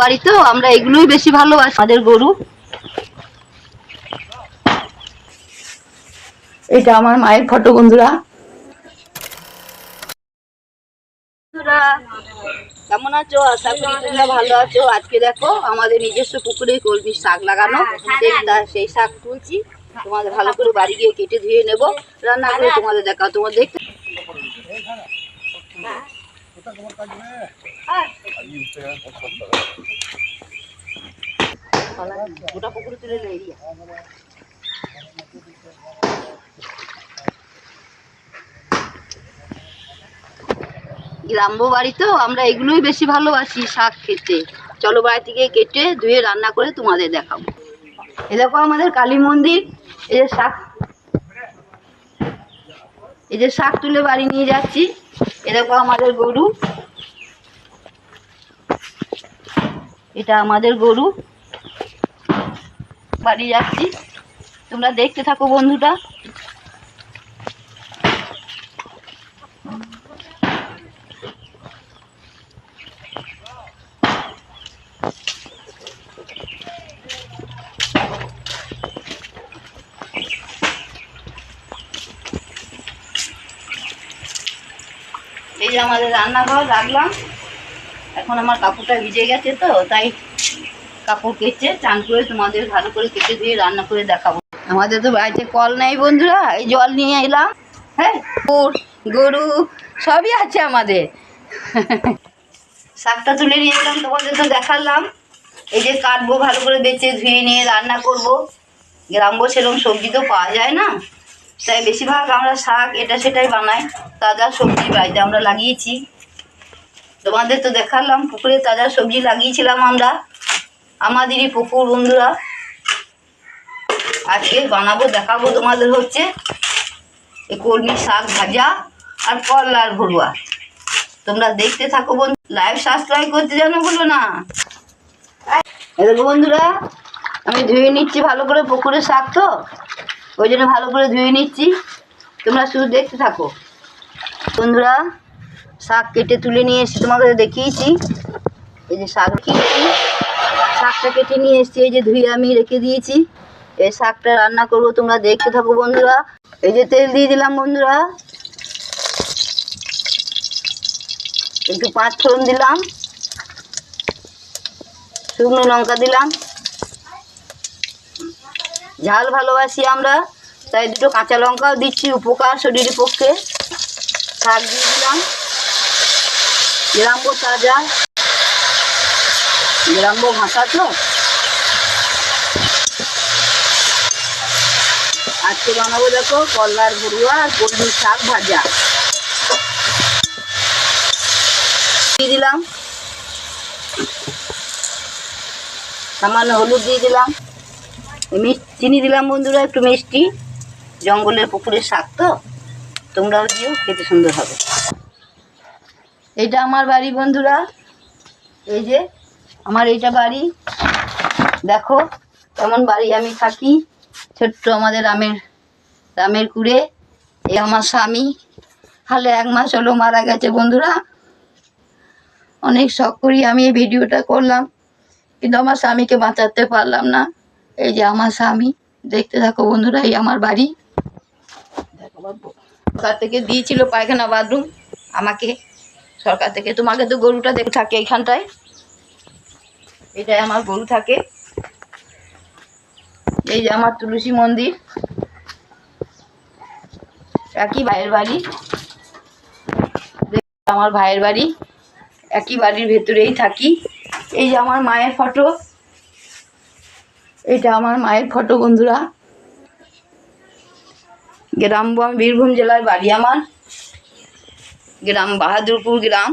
বাড়ি তো আমরা এগুলোই বেশি ভালোবাসি। আমাদের গরু। এটা আমার মায়ের ফটো বন্ধুরা। বন্ধুরা কেমন আছো? আশা করি তোমরা ভালো আছো। আজকে দেখো আমাদের নিজস্ব পুকুরে কলমি শাক লাগানো। সেই শাক তুলছি। তোমাদের ভালো করে বাড়ি গিয়ে কেটে ধুয়ে নেব। রান্না করে তোমাদের দেখাও। তোমার দেখতে গ্রাম্য বাড়ি তো, আমরা এগুলোই বেশি ভালোবাসি, শাক খেতে। চলো বাড়ি থেকে কেটে ধুয়ে রান্না করে তোমাদের দেখাবো। এ দেখো আমাদের কালী মন্দির, এই যে শাক। এই যে শাক তুলে বাড়ি নিয়ে যাচ্ছি। এ দেখো আমাদের গরু। এটা আমাদের গরু। বাড়ি যাচ্ছি। তোমরা দেখতে থাকো বন্ধুটা এই আমাদের রান্নাঘর রাখলাম। এখন আমার কাপড়টা ভিজে গেছে তো, তাই কাপড় কেচে চান করে তোমাদের ভালো করে কেটে দিয়ে রান্না করে দেখাবো। আমাদের তো বাড়িতে কল নেই বন্ধুরা, এই জল নিয়ে এলাম। হ্যাঁ গরু, সবই আছে আমাদের। শাকটা তুলে নিয়ে এলাম, তোমাদের তো দেখালাম। এই যে কাটবো, ভালো করে বেছে ধুয়ে নিয়ে রান্না করব। গ্রাম্য সেরকম সবজি তো পাওয়া যায় না। তাই বেশিরভাগ আমরা শাক এটা সেটাই বানাই, তাজা সবজি বাড়িতে আমরা লাগিয়েছি। তোমাদের তো দেখালাম, পুকুরে তাজা সবজি লাগিয়েছিলাম আমরা। আমাদেরই পুকুর, বন্ধুরা। আজকে বানাবো, দেখাবো তোমাদের হচ্ছে। এই কলমি শাক ভাজা আর করলার ভরুয়া তোমরা দেখতে থাকো বন্ধু লাইভ সাবস্ক্রাইব করতে জানো বলো না। বন্ধুরা, আমি ধুয়ে নিচ্ছি ভালো করে পুকুরের শাক তো। ওই জন্য ভালো করে ধুয়ে নিচ্ছি। তোমরা শুধু দেখতে থাকো। বন্ধুরা, শাক কেটে তুলে নিয়ে এসেছি তোমাদের দেখিয়েছি। এই যে শাক রেখেছি শাকটা কেটে নিয়ে এসেছি, এই যে ধুয়ে আমি রেখে দিয়েছি। এই শাকটা রান্না করব, তোমরা দেখতে থাকো বন্ধুরা। এই যে তেল দিয়ে দিলাম বন্ধুরা। একটু পাঁচ ফোড়ন দিলাম। শুকনো লঙ্কা দিলাম। ঝাল ভালোবাসি আমরা, তাই দুটো কাঁচা লঙ্কাও দিচ্ছি উপকার শরীরের পক্ষে। শাক দিয়ে দিলাম। গ্রাম্য তাজা গ্রাম্য ভাষা তো? আজকে বানাবো দেখো কলার ভরুয়া আর কলমির শাক ভাজা। দিয়ে দিলাম। সামান্য হলুদ দিয়ে দিলাম। চিনি দিলাম বন্ধুরা, একটু মিষ্টি। জঙ্গলের পুকুরের শাক তো। তোমরাও দিও, খেতে সুন্দর হবে। এটা আমার বাড়ি বন্ধুরা। এই যে, আমার এইটা বাড়ি। দেখো কেমন বাড়ি আমি থাকি। ছোট্ট আমাদের রামের রামের কুড়ে। এই আমার স্বামী। হালে এক মাস হলো মারা গেছে বন্ধুরা। অনেক শখ করি আমি এই ভিডিওটা করলাম। কিন্তু আমার স্বামীকে বাঁচাতে পারলাম না। এই যে আমার স্বামী, দেখতে থাকো বন্ধুরা, এই আমার বাড়ি। সরকার থেকে দিয়েছিল পায়খানা বাথরুম। আমাকে সরকার থেকে, তোমাকে তো গরুটা দেখে থাকে এইখানটায়। এটাই আমার গরু থাকে। এই যে আমার তুলসী মন্দির। একই ভাইয়ের বাড়ি। আমার ভাইয়ের বাড়ি। একই বাড়ির ভেতরেই থাকি। এই যে আমার মায়ের ফটো। এটা আমার মায়ের ফটো বন্ধুরা। গ্রাম বীরভূম জেলার বাড়ি আমার গ্রাম বাহাদুরপুর গ্রাম।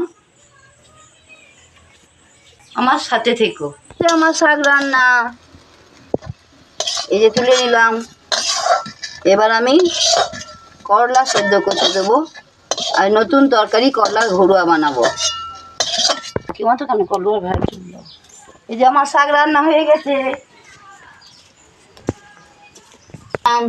আমার সাথে থেকো। আমার শাক রান্না। এই যে তুলে নিলাম। এবার আমি করলা সেদ্ধ করতে দেবো। আর নতুন তরকারি করলার ঘরুয়া বানাবো। কি তো কেন করল ভাই? এই যে আমার শাক রান্না হয়ে গেছে। আম